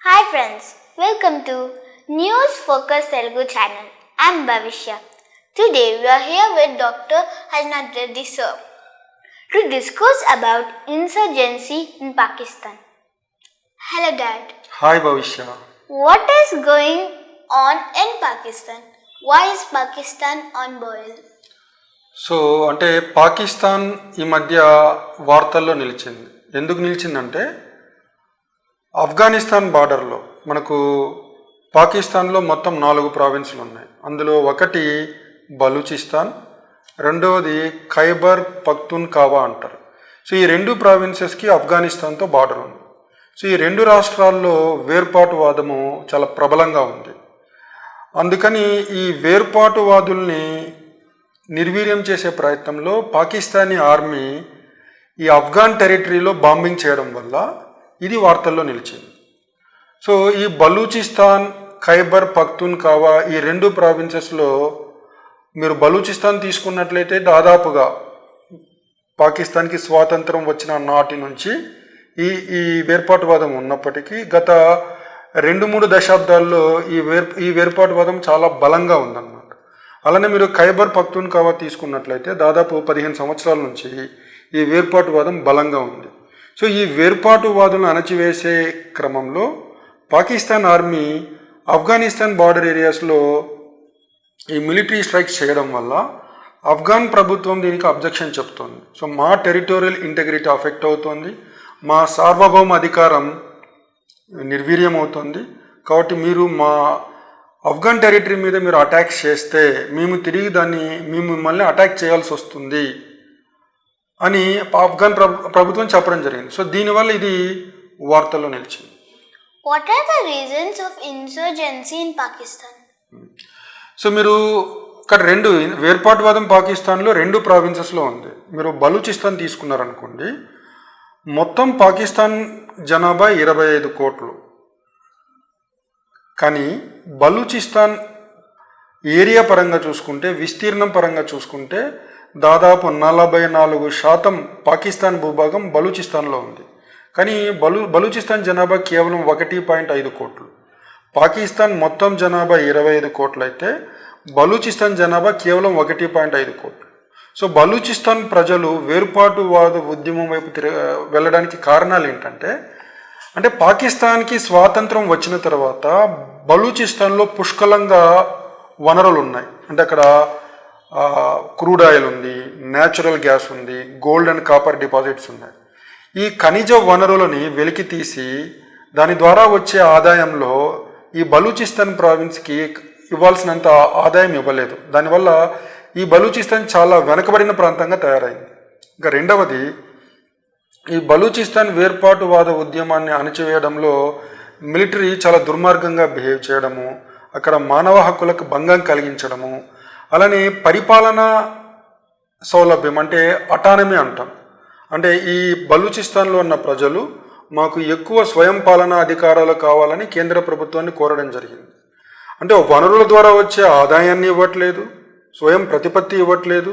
Hi friends, welcome to News Focus Telugu channel. I'm Bhavishya. Today we are here with Dr. Hajnat Reddy sir to discuss about insurgency in Pakistan. Hello dad. Hi Bhavishya What is going on in Pakistan? Why is Pakistan on boil? So అంటే పాకిస్తాన్ ఈ మధ్య వార్తల్లో నిలిచింది ఎందుకు నిలిచిందంటే ఆఫ్ఘనిస్తాన్ బార్డర్లో మనకు పాకిస్తాన్లో మొత్తం నాలుగు ప్రావిన్సులు ఉన్నాయి. అందులో ఒకటి బలూచిస్తాన్ రెండవది ఖైబర్ పక్తున్ కావా అంటారు. సో ఈ రెండు ప్రావిన్సెస్కి ఆఫ్ఘనిస్తాన్తో బార్డర్ ఉంది. సో ఈ రెండు రాష్ట్రాల్లో వేర్పాటువాదము చాలా ప్రబలంగా ఉంది. అందుకని ఈ వేర్పాటువాదుల్ని నిర్వీర్యం చేసే ప్రయత్నంలో పాకిస్తానీ ఆర్మీ ఈ ఆఫ్ఘాన్ టెరిటరీలో బాంబింగ్ చేయడం వల్ల ఇది వార్తల్లో నిలిచింది. సో ఈ బలూచిస్తాన్ ఖైబర్ పఖ్తూన్ఖావా ఈ రెండు ప్రావిన్సెస్లో మీరు బలూచిస్తాన్ తీసుకున్నట్లయితే దాదాపుగా పాకిస్తాన్కి స్వాతంత్రం వచ్చిన నాటి నుంచి ఈ ఈ వేర్పాటువాదం ఉన్నప్పటికీ గత రెండు మూడు దశాబ్దాల్లో ఈ వేర్ ఈ వేర్పాటువాదం చాలా బలంగా ఉందన్నమాట. అలానే మీరు ఖైబర్ పఖ్తూన్ఖావా తీసుకున్నట్లయితే దాదాపు పదిహేను సంవత్సరాల నుంచి ఈ వేర్పాటువాదం బలంగా ఉంది. సో ఈ వేర్పాటువాదులను అణచివేసే క్రమంలో పాకిస్తాన్ ఆర్మీ ఆఫ్ఘనిస్తాన్ బార్డర్ ఏరియాస్లో ఈ మిలిటరీ స్ట్రైక్స్ చేయడం వల్ల ఆఫ్ఘాన్ ప్రభుత్వం దీనికి అబ్జెక్షన్ చెప్తోంది. సో మా టెరిటోరియల్ ఇంటెగ్రిటీ అఫెక్ట్ అవుతోంది. మా సార్వభౌమ అధికారం నిర్వీర్యం అవుతుంది. కాబట్టి మీరు మా ఆఫ్ఘన్ టెరిటరీ మీద మీరు అటాక్ చేస్తే మేము తిరిగి దాన్ని మేము మిమ్మల్ని అటాక్ చేయాల్సి వస్తుంది. అని ఆఫ్ఘాన్ ప్రభు ప్రభుత్వం చెప్పడం జరిగింది. సో దీనివల్ల ఇది వార్తల్లో నిలిచింది. What are the reasons of insurgency in Pakistan? So మీరు ఇక్కడ రెండు వేర్పాటువాదం పాకిస్తాన్లో రెండు ప్రావిన్సెస్లో ఉంది. మీరు బలూచిస్తాన్ తీసుకున్నారనుకోండి మొత్తం పాకిస్తాన్ జనాభా ఇరవై ఐదు కోట్లు. కానీ బలూచిస్తాన్ ఏరియా పరంగా చూసుకుంటే విస్తీర్ణం పరంగా చూసుకుంటే దాదాపు నలభై నాలుగు శాతం పాకిస్తాన్ భూభాగం బలూచిస్తాన్లో ఉంది. కానీ బలు బలూచిస్తాన్ జనాభా కేవలం ఒకటి పాయింట్ ఐదు కోట్లు. పాకిస్తాన్ మొత్తం జనాభా ఇరవై ఐదు కోట్లు అయితే బలూచిస్తాన్ జనాభా కేవలం ఒకటి పాయింట్ ఐదు కోట్లు. సో బలూచిస్తాన్ ప్రజలు వేర్పాటువాద ఉద్యమం వైపు తిరగ వెళ్ళడానికి కారణాలు ఏంటంటే అంటే పాకిస్తాన్కి స్వాతంత్రం వచ్చిన తర్వాత బలూచిస్తాన్లో పుష్కలంగా వనరులు ఉన్నాయి అంటే అక్కడ క్రూడ్ ఆయిల్ ఉంది న్యాచురల్ గ్యాస్ ఉంది గోల్డ్ అండ్ కాపర్ డిపాజిట్స్ ఉన్నాయి. ఈ ఖనిజ వనరులని వెలికి తీసి దాని ద్వారా వచ్చే ఆదాయంలో ఈ బలూచిస్తాన్ ప్రావిన్స్కి ఇవ్వాల్సినంత ఆదాయం ఇవ్వలేదు. దానివల్ల ఈ బలూచిస్తాన్ చాలా వెనకబడిన ప్రాంతంగా తయారైంది. ఇంకా రెండవది ఈ బలూచిస్తాన్ వేర్పాటువాద ఉద్యమాన్ని అణచివేయడంలో మిలిటరీ చాలా దుర్మార్గంగా బిహేవ్ చేయడము అక్కడ మానవ హక్కులకు భంగం కలిగించడము అలానే పరిపాలన సౌలభ్యం అంటే అటానమీ అంటాం. అంటే ఈ బలూచిస్తాన్లో ఉన్న ప్రజలు మాకు ఎక్కువ స్వయం పాలనా అధికారాలు కావాలని కేంద్ర ప్రభుత్వాన్ని కోరడం జరిగింది. అంటే వనరుల ద్వారా వచ్చే ఆదాయాన్ని ఇవ్వట్లేదు స్వయం ప్రతిపత్తి ఇవ్వట్లేదు.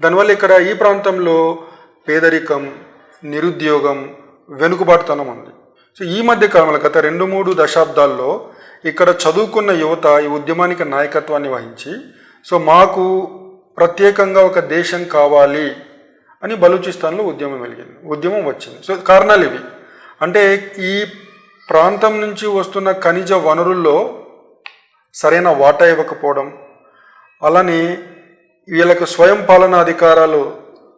దానివల్ల ఇక్కడ ఈ ప్రాంతంలో పేదరికం నిరుద్యోగం వెనుకబాటుతనం ఉంది. సో ఈ మధ్య కాలంలో గత రెండు మూడు దశాబ్దాల్లో ఇక్కడ చదువుకున్న యువత ఈ ఉద్యమానికి నాయకత్వాన్ని వహించి సో మాకు ప్రత్యేకంగా ఒక దేశం కావాలి అని బలూచిస్తాన్లో ఉద్యమం వెలిగింది. ఉద్యమం వచ్చింది. సో కారణాలు ఇవి. అంటే ఈ ప్రాంతం నుంచి వస్తున్న ఖనిజ వనరుల్లో సరైన వాటా ఇవ్వకపోవడం అలానే వీళ్ళకు స్వయం పాలన అధికారాలు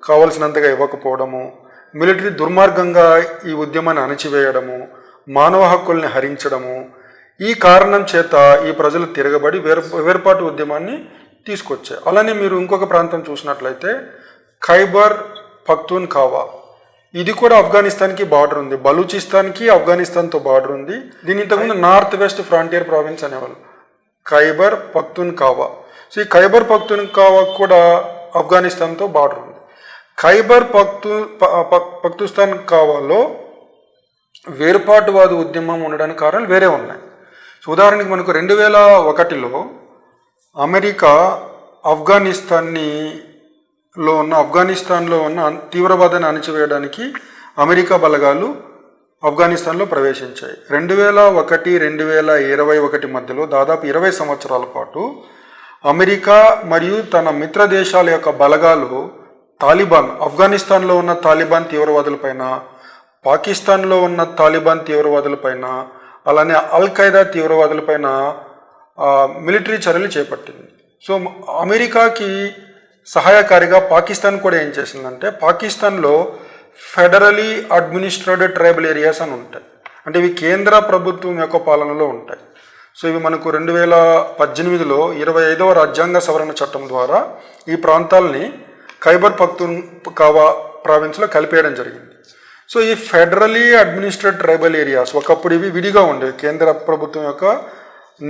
కావలసినంతగా ఇవ్వకపోవడము మిలిటరీ దుర్మార్గంగా ఈ ఉద్యమాన్ని అణచివేయడము మానవ హక్కుల్ని హరించడము ఈ కారణం చేత ఈ ప్రజలు తిరగబడి వేర్ వేర్పాటు ఉద్యమాన్ని తీసుకొచ్చాయి. అలానే మీరు ఇంకొక ప్రాంతం చూసినట్లయితే ఖైబర్ పఖ్తూన్ఖావా ఇది కూడా ఆఫ్ఘనిస్తాన్కి బార్డర్ ఉంది. బలూచిస్తాన్కి ఆఫ్ఘనిస్తాన్తో బార్డర్ ఉంది. దీని ఇంతకుముందు నార్త్ వెస్ట్ ఫ్రాంటియర్ ప్రావిన్స్ అనేవాళ్ళు. ఖైబర్ పఖ్తూన్ఖావా సో ఈ ఖైబర్ పఖ్తూన్ఖావా కూడా ఆఫ్ఘనిస్తాన్తో బార్డర్ ఉంది. ఖైబర్ పఖ్తూ పఖ్తూస్తాన్ కావాలో వేర్పాటువాద ఉద్యమం ఉండడానికి కారణాలు వేరే ఉన్నాయి. సో ఉదాహరణకి మనకు రెండు వేల ఒకటిలో అమెరికా ఆఫ్ఘనిస్తాన్ని లో ఉన్న ఆఫ్ఘనిస్తాన్లో ఉన్న తీవ్రవాదాన్ని అణచివేయడానికి అమెరికా బలగాలు ఆఫ్ఘనిస్తాన్లో ప్రవేశించాయి. రెండు వేల ఒకటి రెండు వేల ఇరవై ఒకటి మధ్యలో దాదాపు ఇరవై సంవత్సరాల పాటు అమెరికా మరియు తన మిత్ర దేశాల యొక్క బలగాలు తాలిబాన్ ఆఫ్ఘనిస్తాన్లో ఉన్న తాలిబాన్ తీవ్రవాదులపైన పాకిస్తాన్లో ఉన్న తాలిబాన్ తీవ్రవాదులపైన అలానే అల్ ఖైదా తీవ్రవాదులపైన మిలిటరీ చర్యలు చేపట్టింది. సో అమెరికాకి సహాయకారిగా పాకిస్తాన్ కూడా ఏం చేసిందంటే పాకిస్తాన్లో ఫెడరలీ అడ్మినిస్ట్రేటెడ్ ట్రైబల్ ఏరియాస్ అని ఉంటాయి. అంటే ఇవి కేంద్ర ప్రభుత్వం యొక్క పాలనలో ఉంటాయి. సో ఇవి మనకు రెండు వేల పద్దెనిమిదిలో ఇరవై ఐదవ రాజ్యాంగ సవరణ చట్టం ద్వారా ఈ ప్రాంతాలని ఖైబర్ పక్తున్ కావా ప్రావిన్స్లో కలిపేయడం జరిగింది. సో ఈ ఫెడరలీ అడ్మినిస్ట్రేట్ ట్రైబల్ ఏరియాస్ ఒకప్పుడు ఇవి విడిగా ఉండేవి. కేంద్ర ప్రభుత్వం యొక్క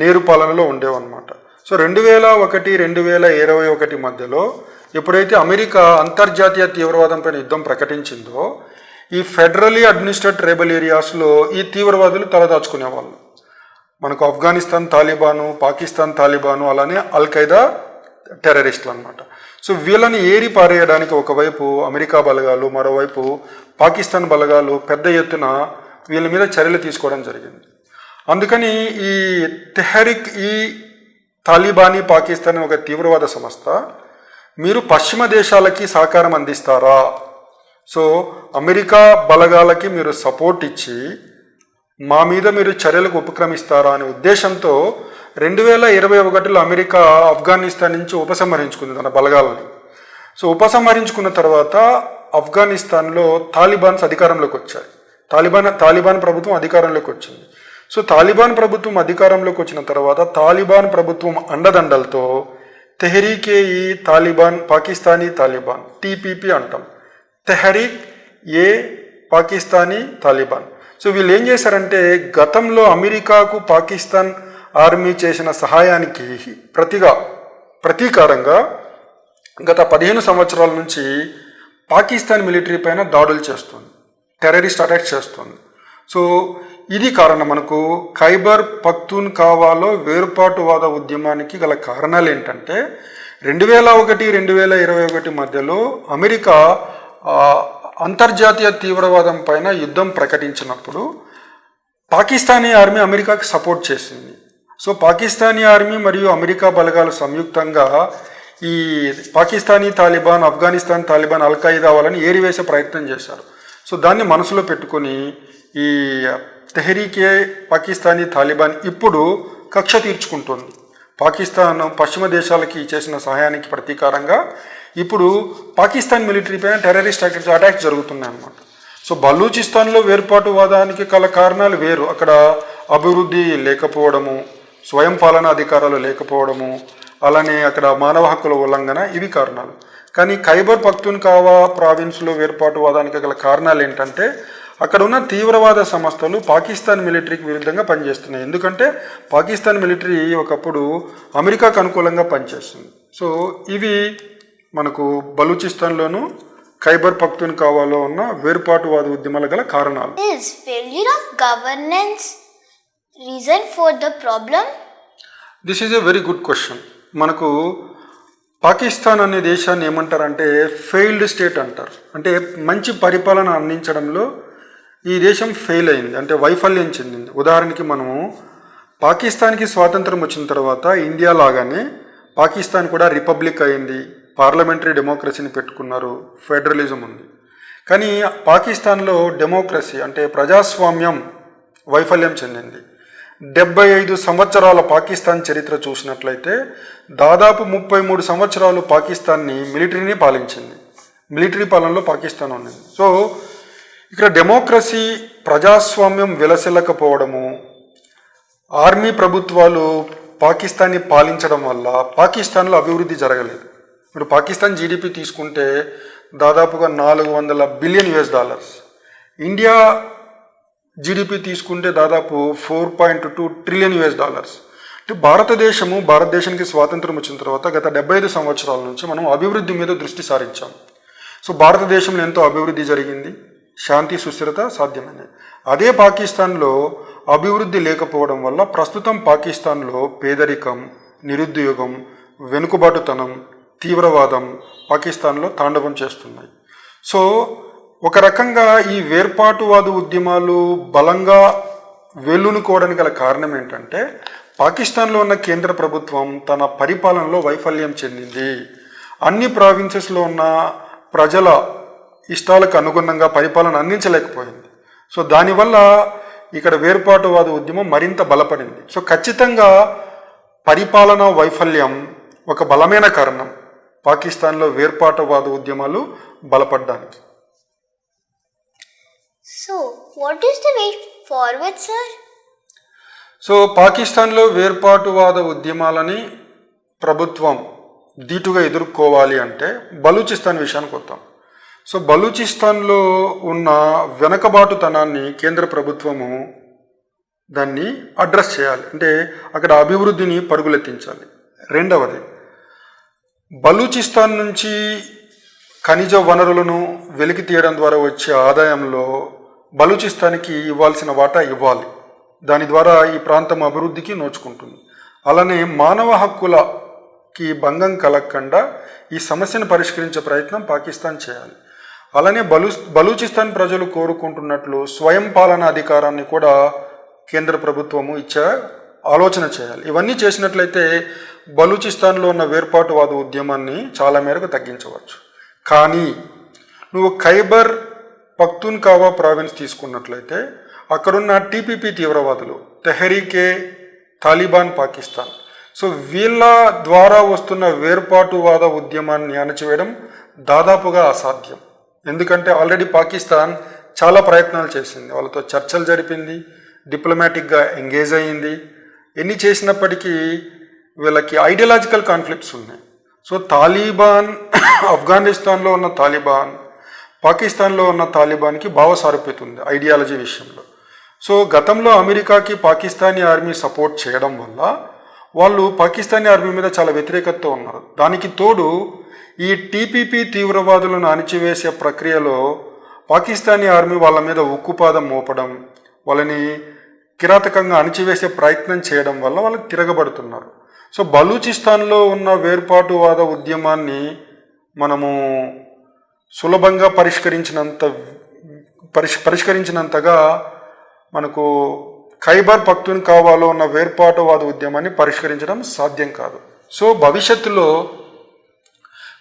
నేరు పాలనలో ఉండేవన్నమాట. సో రెండు వేల ఒకటి రెండు వేల ఇరవై ఒకటి మధ్యలో ఎప్పుడైతే అమెరికా అంతర్జాతీయ తీవ్రవాదంపై యుద్ధం ప్రకటించిందో ఈ ఫెడరలీ అడ్మినిస్ట్రేట్ ట్రైబల్ ఏరియాస్లో ఈ తీవ్రవాదులు తలదాచుకునేవాళ్ళు. మనకు ఆఫ్ఘనిస్తాన్ తాలిబాను పాకిస్తాన్ తాలిబాను అలానే అల్ ఖైదా టెర్రరిస్టులు అనమాట సో వీళ్ళని ఏరి పారేయడానికి ఒకవైపు అమెరికా బలగాలు మరోవైపు పాకిస్తాన్ బలగాలు పెద్ద ఎత్తున వీళ్ళ మీద చర్యలు తీసుకోవడం జరిగింది. అందుకని ఈ తెహరిక్ ఈ తాలిబానీ పాకిస్తాన్ ఒక తీవ్రవాద సంస్థ మీరు పశ్చిమ దేశాలకి సహకారం అందిస్తారా? సో అమెరికా బలగాలకి మీరు సపోర్ట్ ఇచ్చి మా మీద మీరు చర్యలకు ఉపక్రమిస్తారా అనే ఉద్దేశంతో రెండు వేల ఇరవై ఒకటిలో అమెరికా ఆఫ్ఘనిస్తాన్ నుంచి ఉపసంహరించుకుంది తన బలగాలని. సో ఉపసంహరించుకున్న తర్వాత ఆఫ్ఘనిస్తాన్లో తాలిబాన్స్ అధికారంలోకి వచ్చాయి. తాలిబాన్ తాలిబాన్ ప్రభుత్వం అధికారంలోకి వచ్చింది. సో తాలిబాన్ ప్రభుత్వం అధికారంలోకి వచ్చిన తర్వాత తాలిబాన్ ప్రభుత్వం అండదండలతో తెహరీకే ఈ తాలిబాన్ పాకిస్తానీ తాలిబాన్ టీపీపీ అంటాం. తెహరీక్ ఏ పాకిస్తానీ తాలిబాన్. సో వీళ్ళు ఏం చేశారంటే గతంలో అమెరికాకు పాకిస్తాన్ ఆర్మీ చేసిన సహాయానికి ప్రతిగా ప్రతీకారంగా గత పదిహేను సంవత్సరాల నుంచి పాకిస్తాన్ మిలిటరీ పైన దాడులు చేస్తుంది. టెర్రరిస్ట్ అటాక్ చేస్తుంది. సో ఇది కారణం మనకు ఖైబర్ పత్తూన్ కావాలో వేరుపాటువాద ఉద్యమానికి గల కారణాలు ఏంటంటే రెండు వేల ఒకటి రెండు వేల ఇరవై ఒకటి మధ్యలో అమెరికా అంతర్జాతీయ తీవ్రవాదం పైన యుద్ధం ప్రకటించినప్పుడు పాకిస్తానీ ఆర్మీ అమెరికాకి సపోర్ట్ చేసింది. సో పాకిస్తానీ ఆర్మీ మరియు అమెరికా బలగాలు సంయుక్తంగా ఈ పాకిస్తానీ తాలిబాన్ ఆఫ్ఘనిస్తాన్ తాలిబాన్ అల్ వాళ్ళని ఏరివేసే ప్రయత్నం చేశారు. సో దాన్ని మనసులో పెట్టుకొని ఈ తెహరీకే పాకిస్తానీ తాలిబాన్ ఇప్పుడు కక్ష తీర్చుకుంటుంది. పాకిస్తాన్ పశ్చిమ దేశాలకి చేసిన సహాయానికి ప్రతీకారంగా ఇప్పుడు పాకిస్తాన్ మిలిటరీ పైన టెర్రరిస్ట్ అటాక్స్ జరుగుతున్నాయి అన్నమాట. సో బలూచిస్తాన్లో వేర్పాటువాదానికి గల కారణాలు వేరు. అక్కడ అభివృద్ధి లేకపోవడము స్వయం పాలన అధికారాలు లేకపోవడము అలానే అక్కడ మానవ హక్కుల ఉల్లంఘన ఇవి కారణాలు. కానీ ఖైబర్ పఖ్తూన్ఖావా ప్రావిన్స్లో వేర్పాటువాదానికి గల కారణాలు ఏంటంటే అక్కడ ఉన్న తీవ్రవాద సంస్థలు పాకిస్తాన్ మిలిటరీకి విరుద్ధంగా పనిచేస్తున్నాయి. ఎందుకంటే పాకిస్తాన్ మిలిటరీ ఒకప్పుడు అమెరికాకు అనుకూలంగా పనిచేస్తుంది. సో ఇవి మనకు బలూచిస్తాన్లోను ఖైబర్ పఖ్తూన్ఖావాలో ఉన్న వేర్పాటువాద ఉద్యమాల గల కారణాలు. Of governance reason for the problem? This is a very good question మనకు పాకిస్తాన్ అనే దేశాన్ని ఏమంటారంటే ఫెయిల్డ్ స్టేట్ అంటారు. అంటే మంచి పరిపాలన అందించడంలో ఈ దేశం ఫెయిల్ అయింది. అంటే వైఫల్యం చెందింది. ఉదాహరణకి మనము పాకిస్తాన్కి స్వాతంత్రం వచ్చిన తర్వాత ఇండియా లాగానే పాకిస్తాన్ కూడా రిపబ్లిక్ అయింది. పార్లమెంటరీ డెమోక్రసీని పెట్టుకున్నారు. ఫెడరలిజం ఉంది. కానీ పాకిస్తాన్లో డెమోక్రసీ అంటే ప్రజాస్వామ్యం వైఫల్యం చెందింది. డెబ్బై ఐదు సంవత్సరాల పాకిస్తాన్ చరిత్ర చూసినట్లయితే దాదాపు ముప్పై మూడు సంవత్సరాలు పాకిస్తాన్ని మిలిటరీని పాలించింది. మిలిటరీ పాలనలో పాకిస్తాన్ ఉన్నది. సో ఇక్కడ డెమోక్రసీ ప్రజాస్వామ్యం విలసిల్లకపోవడము ఆర్మీ ప్రభుత్వాలు పాకిస్తాన్ని పాలించడం వల్ల పాకిస్తాన్లో అభివృద్ధి జరగలేదు. ఇప్పుడు పాకిస్తాన్ జీడిపి తీసుకుంటే దాదాపుగా నాలుగు వందల billion US dollars. India GDP తీసుకుంటే దాదాపు four point two trillion US dollars. అంటే భారతదేశము భారతదేశానికి స్వాతంత్రం వచ్చిన తర్వాత గత డెబ్బై ఐదు సంవత్సరాల నుంచి మనం అభివృద్ధి మీద దృష్టి సారించాం సో భారతదేశంలో ఎంతో అభివృద్ధి జరిగింది. శాంతి సుస్థిరత సాధ్యమైనది. అదే పాకిస్తాన్లో అభివృద్ధి లేకపోవడం వల్ల ప్రస్తుతం పాకిస్తాన్లో పేదరికం నిరుద్యోగం వెనుకబాటుతనం తీవ్రవాదం పాకిస్తాన్లో తాండవం చేస్తున్నాయి. సో ఒక రకంగా ఈ వేర్పాటువాద ఉద్యమాలు బలంగా వెల్లునుకోవడానికి గల కారణం ఏంటంటే పాకిస్తాన్లో ఉన్న కేంద్ర ప్రభుత్వం తన పరిపాలనలో వైఫల్యం చెందింది. అన్ని ప్రావిన్సెస్లో ఉన్న ప్రజల ఇష్టాలకు అనుగుణంగా పరిపాలన అందించలేకపోయింది. సో దానివల్ల ఇక్కడ వేర్పాటువాద ఉద్యమం మరింత బలపడింది. సో ఖచ్చితంగా పరిపాలనా వైఫల్యం ఒక బలమైన కారణం పాకిస్తాన్లో వేర్పాటువాద ఉద్యమాలు బలపడ్డానికి. So, what is the way forward, sir? So పాకిస్తాన్లో వేర్పాటువాద ఉద్యమాలని ప్రభుత్వం ధీటుగా ఎదుర్కోవాలి అంటే బలూచిస్తాన్ విషయానికి వద్దాం. సో బలూచిస్తాన్లో ఉన్న వెనకబాటుతనాన్ని కేంద్ర ప్రభుత్వము దాన్ని అడ్రస్ చేయాలి. అంటే అక్కడ అభివృద్ధిని పరుగులెత్తించాలి. రెండవది బలూచిస్తాన్ నుంచి ఖనిజ వనరులను వెలికి తీయడం ద్వారా వచ్చే ఆదాయంలో బలూచిస్తాన్కి ఇవ్వాల్సిన వాటా ఇవ్వాలి. దాని ద్వారా ఈ ప్రాంతం అభివృద్ధికి నోచుకుంటుంది. అలానే మానవ హక్కులకి భంగం కలగకుండా ఈ సమస్యను పరిష్కరించే ప్రయత్నం పాకిస్తాన్ చేయాలి. అలానే బలు బలూచిస్తాన్ ప్రజలు కోరుకుంటున్నట్లు స్వయం పాలన అధికారాన్ని కూడా కేంద్ర ప్రభుత్వము ఇచ్చే ఆలోచన చేయాలి. ఇవన్నీ చేసినట్లయితే బలూచిస్తాన్లో ఉన్న వేర్పాటువాద ఉద్యమాన్ని చాలా మేరకు తగ్గించవచ్చు. కానీ నువ్వు ఖైబర్ పఖ్తూన్ఖావా ప్రావిన్స్ తీసుకున్నట్లయితే అక్కడున్న టీపీపీ తీవ్రవాదులు తెహరీకే తాలిబాన్ పాకిస్తాన్. సో వీళ్ళ ద్వారా వస్తున్న వేర్పాటువాద ఉద్యమాన్ని అణచివేయడం దాదాపుగా అసాధ్యం. ఎందుకంటే ఆల్రెడీ పాకిస్తాన్ చాలా ప్రయత్నాలు చేసింది. వాళ్ళతో చర్చలు జరిపింది డిప్లొమాటిక్గా ఎంగేజ్ అయ్యింది. ఎన్ని చేసినప్పటికీ వీళ్ళకి ఐడియలాజికల్ కాన్ఫ్లిక్ట్స్ ఉన్నాయి. సో తాలిబాన్ ఆఫ్ఘనిస్తాన్లో ఉన్న తాలిబాన్ పాకిస్తాన్లో ఉన్న తాలిబాన్కి భావ సారూప్యత ఉంది ఐడియాలజీ విషయంలో. సో గతంలో అమెరికాకి పాకిస్తానీ ఆర్మీ సపోర్ట్ చేయడం వల్ల వాళ్ళు పాకిస్తానీ ఆర్మీ మీద చాలా వ్యతిరేకతతో ఉన్నారు. దానికి తోడు ఈ టీపీపీ తీవ్రవాదులను అణిచివేసే ప్రక్రియలో పాకిస్తానీ ఆర్మీ వాళ్ళ మీద ఉక్కుపాదం మోపడం వాళ్ళని కిరాతకంగా అణిచివేసే ప్రయత్నం చేయడం వల్ల వాళ్ళు తిరగబడుతున్నారు. సో బలూచిస్తాన్లో ఉన్న వేర్పాటువాద ఉద్యమాన్ని మనము సులభంగా పరిష్కరించినంత పరిష్ పరిష్కరించినంతగా మనకు ఖైబర్ పఖ్తూన్ఖావాలో ఉన్న వేర్పాటువాద ఉద్యమాన్ని పరిష్కరించడం సాధ్యం కాదు. సో భవిష్యత్తులో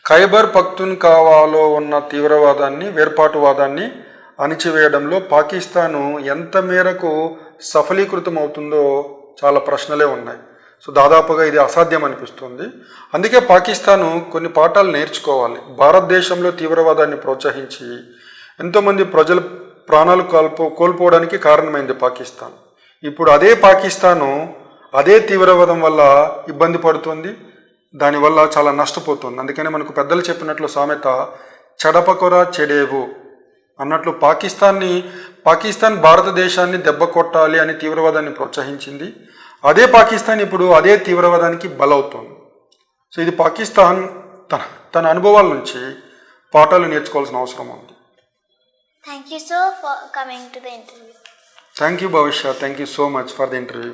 ఖైబర్ పఖ్తూన్ఖావాలో ఉన్న తీవ్రవాదాన్ని వేర్పాటువాదాన్ని అణిచివేయడంలో పాకిస్తాను ఎంత మేరకు సఫలీకృతం అవుతుందో చాలా ప్రశ్నలే ఉన్నాయి. సో దాదాపుగా ఇది అసాధ్యం అనిపిస్తుంది అందుకే పాకిస్తాను కొన్ని పాఠాలు నేర్చుకోవాలి. భారతదేశంలో తీవ్రవాదాన్ని ప్రోత్సహించి ఎంతోమంది ప్రజల ప్రాణాలు కోల్పో కోల్పోవడానికి కారణమైంది పాకిస్తాన్. ఇప్పుడు అదే పాకిస్తాను అదే తీవ్రవాదం వల్ల ఇబ్బంది పడుతుంది. దానివల్ల చాలా నష్టపోతుంది. అందుకని మనకు పెద్దలు చెప్పినట్లు సామెత చెడపకొర చెడేవు అన్నట్లు పాకిస్తాన్ని పాకిస్తాన్ భారతదేశాన్ని దెబ్బ కొట్టాలి అని తీవ్రవాదాన్ని ప్రోత్సహించింది. అదే పాకిస్తాన్ ఇప్పుడు అదే తీవ్రవాదానికి బలవుతోంది. సో ఇది పాకిస్తాన్ తన తన అనుభవాల నుంచి పాఠాలు నేర్చుకోవాల్సిన అవసరం ఉంది. Thank you, sir, for coming to the interview. Thank you Bhavishya thank you so much for the interview